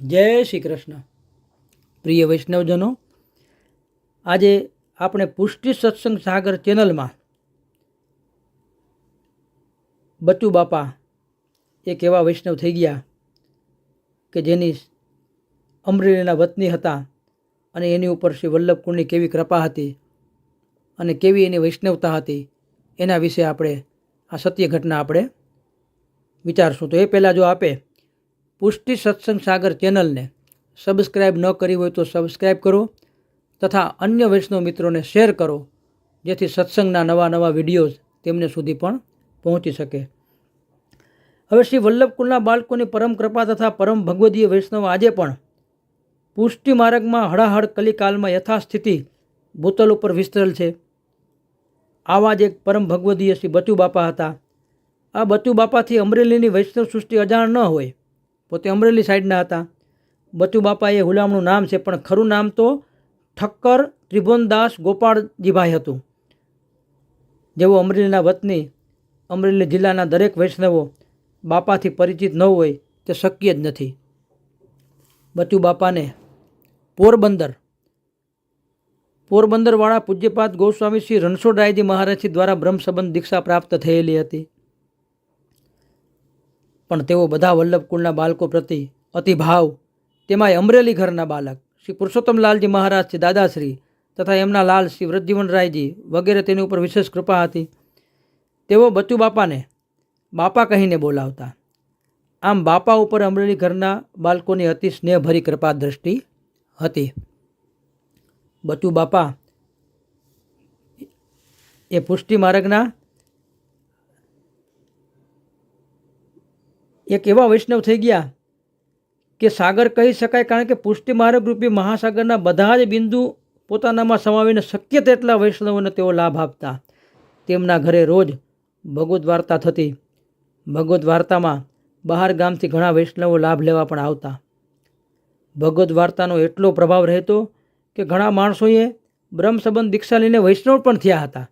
જય શ્રી કૃષ્ણ. પ્રિય વૈષ્ણવજનો, આજે આપણે પુષ્ટિ સત્સંગ સાગર ચેનલમાં બચુ બાપા એક એવા વૈષ્ણવ થઈ ગયા કે જેની અમરેલીના વતની હતા અને એની ઉપર શ્રી વલ્લભકુંડની કેવી કૃપા હતી અને કેવી એની વૈષ્ણવતા હતી એના વિશે આપણે આ સત્ય ઘટના આપણે વિચારશું. તો એ પહેલાં જો આપે પુષ્ટિ સત્સંગ સાગર ચેનલને સબસ્ક્રાઈબ ન કરી હોય તો સબસ્ક્રાઈબ કરો તથા અન્ય વૈષ્ણવ મિત્રોને શેર કરો, જેથી સત્સંગના નવા નવા વિડીયોઝ તેમને સુધી પણ પહોંચી શકે. હવે શ્રી વલ્લભકુલના બાળકોની પરમ કૃપા તથા પરમ ભગવદીય વૈષ્ણવ આજે પણ પુષ્ટિ માર્ગમાં હળાહળ કલિકાલમાં યથાસ્થિતિ ભૂતલ ઉપર વિસ્તરેલ છે. આવા જ એક પરમ ભગવદીય શ્રી બચુ બાપા હતા. આ બચુ બાપાથી અમરેલીની વૈષ્ણવ સૃષ્ટિ અજાણ ન હોય. પોતે અમરેલી સાઈડના હતા. બચુ બાપા એ હુલામણું નામ છે, પણ ખરું નામ તો ઠક્કર ત્રિભુવનદાસ ગોપાળજીભાઈ હતું. જેઓ અમરેલીના વતની, અમરેલી જિલ્લાના દરેક વૈષ્ણવો બાપાથી પરિચિત ન હોય તે શક્ય જ નથી. બચુ બાપાને પોરબંદર, પોરબંદરવાળા પૂજ્યપાદ ગોસ્વામી શ્રી રણછોડરાયજી મહારાજજી દ્વારા બ્રહ્મ સંબંધ દીક્ષા પ્રાપ્ત થયેલી હતી. પણ તેઓ બધા વલ્લભકુળના બાળકો પ્રતિ અતિભાવ. તેમાંય અમરેલી ઘરના બાળક, શ્રી પુરુષોત્તમલાલજી મહારાજ, શ્રી દાદાશ્રી તથા એમના લાલ શ્રી વ્રતજીવનરાયજી વગેરે તેની ઉપર વિશેષ કૃપા હતી. તેઓ બચુ બાપાને બાપા કહીને બોલાવતા. આમ બાપા ઉપર અમરેલી ઘરના બાળકોની અતિ સ્નેહભરી કૃપા દ્રષ્ટિ હતી. બચુ બાપા એ પુષ્ટિ માર્ગના એક એવા વૈષ્ણવ થઈ ગયા કે સાગર કહી શકાય કારણ કે પુષ્ટિ રૂપી મહાસાગરના બધા જ બિંદુ પોતાનામાં સમાવીને શક્ય તેટલા વૈષ્ણવોને તેઓ લાભ આપતા. તેમના ઘરે રોજ ભગવદ્ વાર્તા થતી. ભગવદ્ વાર્તામાં બહાર ગામથી ઘણા વૈષ્ણવો લાભ લેવા પણ આવતા. ભગવદ્ વાર્તાનો એટલો પ્રભાવ રહેતો કે ઘણા માણસોએ બ્રહ્મ સંબંધ દીક્ષા લઈને વૈષ્ણવ પણ થયા હતા.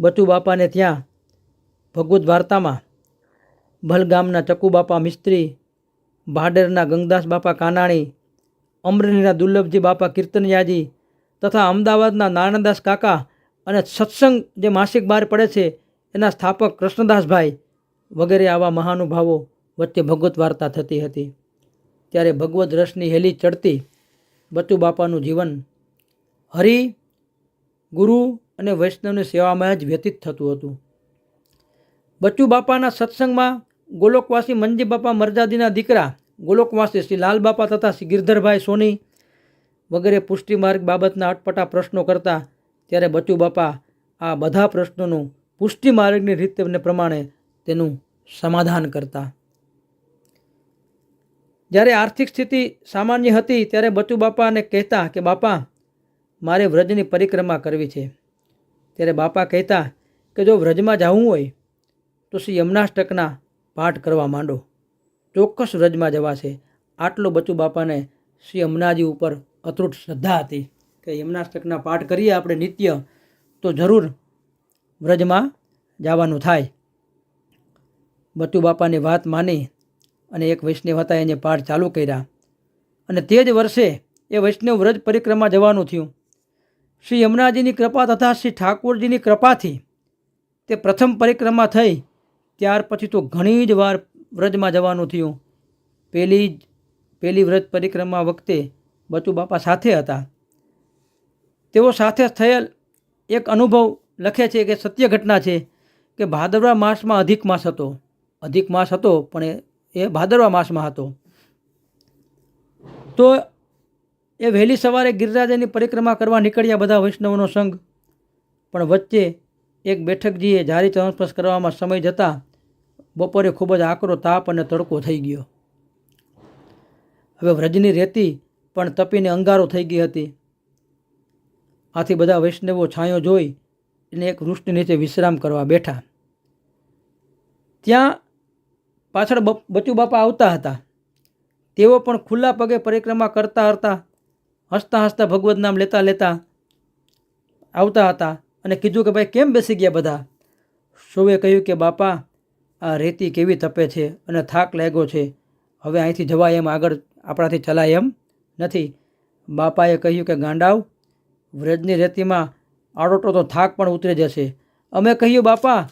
બચુ બાપાને ત્યાં ભગવદ્ વાર્તામાં ભલગામના ચકુબાપા મિસ્ત્રી, ભાડેરના ગંગદાસ બાપા કાનાણી, અમરેલીના દુર્લભજી બાપા કીર્તનયાજી તથા અમદાવાદના નારાયણદાસ કાકા અને સત્સંગ જે માસિક બહાર પડે છે એના સ્થાપક કૃષ્ણદાસભાઈ વગેરે આવા મહાનુભાવો વચ્ચે ભગવત વાર્તા થતી હતી. ત્યારે ભગવત રસની હેલી ચડતી બચુ બાપાનું જીવન હરિ, ગુરુ અને વૈષ્ણવની સેવામાં જ વ્યતીત થતું હતું. બચુ બાપાના સત્સંગમાં ગોલોકવાસી મંજી બાપા મરજાદીના દીકરા, ગોલોકવાસી શ્રી લાલ બાપા તથા શ્રી ગિરધરભાઈ સોની વગેરે પુષ્ટિમાર્ગ બાબતના અટપટા પ્રશ્નો કરતા ત્યારે બચુ બાપા આ બધા પ્રશ્નોનું પુષ્ટિમાર્ગની રીતે પ્રમાણે તેનું સમાધાન કરતા. જ્યારે આર્થિક સ્થિતિ સામાન્ય હતી ત્યારે બચુ બાપાને કહેતા કે, બાપા, મારે વ્રજની પરિક્રમા કરવી છે. ત્યારે બાપા કહેતા કે, જો વ્રજમાં જવું હોય તો શ્રી યમનાષ્ટકના પાઠ કરવા માંડો. ચોક્કસ વ્રજમાં જવાશે. આટલો બચુ બાપાને શ્રી અમનાજી ઉપર અતૂટ શ્રદ્ધા હતી કે યમનાષ્ટકના પાઠ કરીએ આપણે નિત્ય, તો જરૂર વ્રજમાં જવાનું થાય. બચુ બાપાની વાત માની અને એક વૈષ્ણવ હતા એને પાઠ ચાલુ કર્યા. અને તે જ વર્ષે એ વૈષ્ણવ વ્રજ પરિક્રમા જવાનું થયું. શ્રી યમુનાજીની કૃપા તથા શ્રી ઠાકોરજીની કૃપાથી તે પ્રથમ પરિક્રમા થઈ. ત્યાર પછી તો ઘણી જ વાર વ્રજમાં જવાનું થયું. પહેલી જ પહેલી વ્રજ પરિક્રમા વખતે બચુ બાપા સાથે હતા. તેઓ સાથે થયેલ એક અનુભવ લખે છે કે સત્ય ઘટના છે કે ભાદરવા માસમાં અધિક માસ હતો. અધિક માસ હતો, પણ એ ભાદરવા માસમાં હતો. તો એ વહેલી સવારે ગિરિરાજાની પરિક્રમા કરવા નીકળ્યા બધા વૈષ્ણવનો સંઘ. પણ વચ્ચે એક બેઠકજીએ જારી ચરણસ્પર્શ કરવામાં સમય જતાં બપોરે ખૂબ જ આકરો તાપ અને તડકો થઈ ગયો. હવે વ્રજની રેતી પણ તપીને અંગારો થઈ ગઈ હતી. આથી બધા વૈષ્ણવો છાંયો જોઈ અને એક વૃક્ષની નીચે વિશ્રામ કરવા બેઠા. ત્યાં પાછળ બચુ બાપા આવતા હતા. તેઓ પણ ખુલ્લા પગે પરિક્રમા કરતા હતા, હસતા હસતા ભગવદ્ નામ લેતા લેતા આવતા હતા અને કીધું કે, ભાઈ, કેમ બેસી ગયા બધા? સૌએ કહ્યું કે, બાપા આ રેતી કેવી તપે છે અને થાક લાગ્યો છે? હવે અહીંથી જવાય એમ આગળ આપણાથી ચલાય એમ નથી. બાપાએ કહ્યું કે, ગાંડાવ, વ્રજની રેતીમાં આડોટો તો થાક પણ ઉતરી જશે. અમે કહ્યું, બાપા,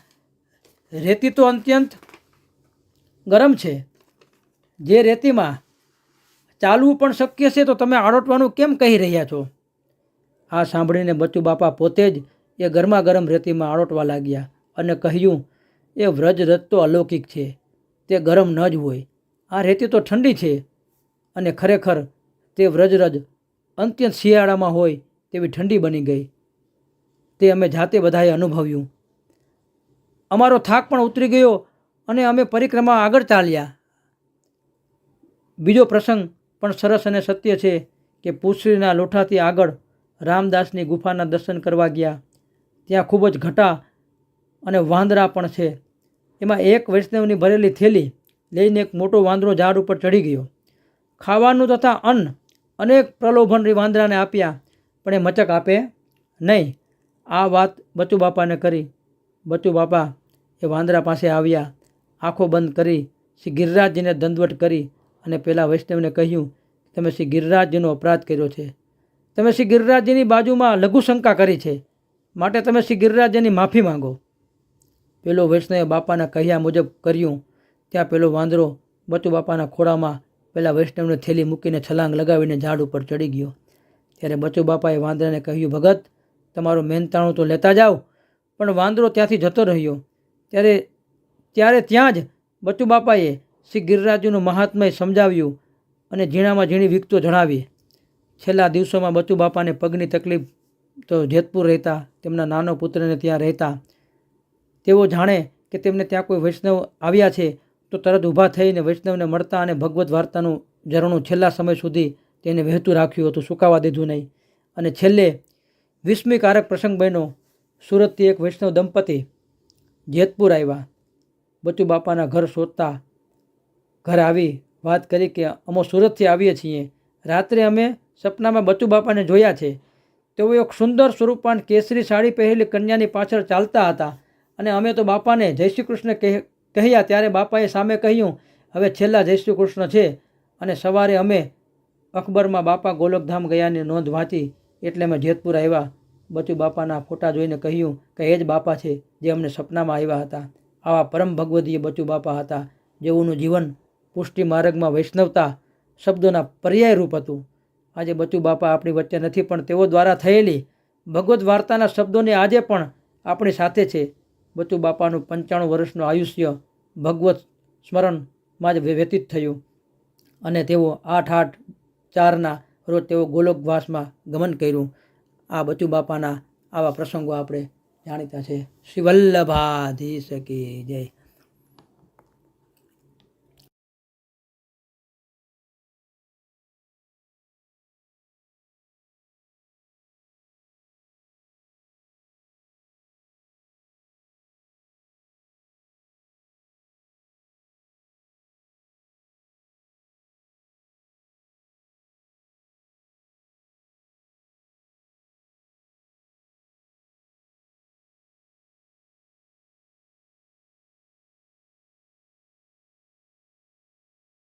રેતી તો અત્યંત ગરમ છે. જે રેતીમાં ચાલવું પણ શક્ય છે તો તમે આડોટવાનું કેમ કહી રહ્યા છો? આ સાંભળીને બચ્ચુ બાપા પોતે જ એ ગરમા ગરમ રેતીમાં આડોટવા લાગ્યા અને કહ્યું એ વ્રજ રથ તો અલૌકિક છે, તે ગરમ ન જ હોય. આ રેતી તો ઠંડી છે અને ખરેખર તે વ્રજરજ અંત્યંત શિયાળામાં હોય તેવી ઠંડી બની ગઈ. તે અમે જાતે બધાએ અનુભવ્યું. અમારો થાક પણ ઉતરી ગયો અને અમે પરિક્રમા આગળ ચાલ્યા. બીજો પ્રસંગ પણ સરસ અને સત્ય છે કે પુષ્રીના લોઠાથી આગળ રામદાસની ગુફાના દર્શન કરવા ગયા. ત્યાં ખૂબ જ ઘટા અને વાંદરા પણ છે. એમાં એક વૈષ્ણવની ભરેલી થેલી લઈને એક મોટો વાંદરો ઝાડ ઉપર ચડી ગયો. ખાવાનું તથા અન્ન અનેક પ્રલોભન વાંદરાને આપ્યા, પણ એ મચક આપે નહીં. આ વાત બચુ બાપાને કરી. બચુ બાપા એ વાંદરા પાસે આવ્યા, આંખો બંધ કરી, શ્રી ગિરિરાજજીને દંડવટ કરી અને પેલા વૈષ્ણવને કહ્યું, તમે શ્રી ગિરિરાજજીનો અપરાધ કર્યો છે. તમે શ્રી ગિરિરાજજીની બાજુમાં લઘુશંકા કરી છે. માટે તમે શ્રી ગિરિરાજજીની માફી માંગો. પેલો વૈષ્ણવે બાપાના કહ્યા મુજબ કર્યું, ત્યાં પેલો વાંદરો બચુ બાપાના ખોળામાં પેલા વૈષ્ણવને થેલી મૂકીને છલાંગ લગાવીને ઝાડ ઉપર ચડી ગયો. ત્યારે બચુ બાપાએ વાંદરાને કહ્યું, ભગત, તમારું મહેનતાણું તો લેતા જાઓ. પણ વાંદરો ત્યાંથી જતો રહ્યો. ત્યારે ત્યારે ત્યાં જ બચુ બાપાએ શ્રી ગિરિરાજુનું મહાત્મય સમજાવ્યું અને ઝીણામાં ઝીણી વિગતો જણાવી. છેલ્લા દિવસોમાં બચુ બાપાને પગની તકલીફ તો જેતપુર રહેતા, તેમના નાનો પુત્રને ત્યાં રહેતા તેઓ જાણે કે તેમને ત્યાં કોઈ વૈષ્ણવ આવ્યા છે, તો તરત ઊભા થઈને વૈષ્ણવને મળતા અને ભગવદ્ વાર્તાનું ઝરણું છેલ્લા સમય સુધી તેને વહેતું રાખ્યું હતું, સુકાવા દીધું નહીં. અને છેલ્લે વિસ્મીકારક પ્રસંગ બન્યો. સુરતથી એક વૈષ્ણવ દંપતી જેતપુર આવ્યા. બચુ બાપાના ઘર શોધતા ઘર આવી વાત કરી કે, અમો સુરતથી આવીએ છીએ. રાત્રે અમે સપનામાં બચુ બાપાને જોયા છે. તેઓ એક સુંદર સ્વરૂપાન કેસરી સાડી પહેરેલી કન્યાની પાછળ ચાલતા હતા. અને અમે તો બાપાને જય શ્રી કૃષ્ણ કહે, કહ્યા ત્યારે બાપાએ સામે કહ્યું, હવે છેલ્લા જય શ્રી કૃષ્ણ છે અને સવારે અમે અકબરમાં બાપા ગોલકધામ ગયાની નોંધ વાંચી એટલે અમે જેતપુર આવ્યા. બચુ બાપાના ફોટા જોઈને કહ્યું, કે એ જ બાપા છે જે અમને સપનામાં આવ્યા હતા. આવા પરમ ભગવદીય બચુ બાપા હતા, જેઓનું જીવન પુષ્ટિ માર્ગમાં વૈષ્ણવતા શબ્દોના પર્યાય રૂપ હતું. આજે બચુ બાપા આપણી વચ્ચે નથી, પણ તેઓ દ્વારા થયેલી ભગવદ્ વાર્તાના શબ્દોને આજે પણ આપણી સાથે છે. બચુ બાપાનું પંચાણું વર્ષનું આયુષ્ય ભગવત સ્મરણમાં જ વ્યતીત થયું. અને તેઓ આઠ આઠ ચારના રોજ તેઓ ગોલોકવાસમાં ગમન કર્યું. આ બચુ બાપાના આવા પ્રસંગો આપણે જાણીતા છે. શિવલ્લભાધી શકી જય.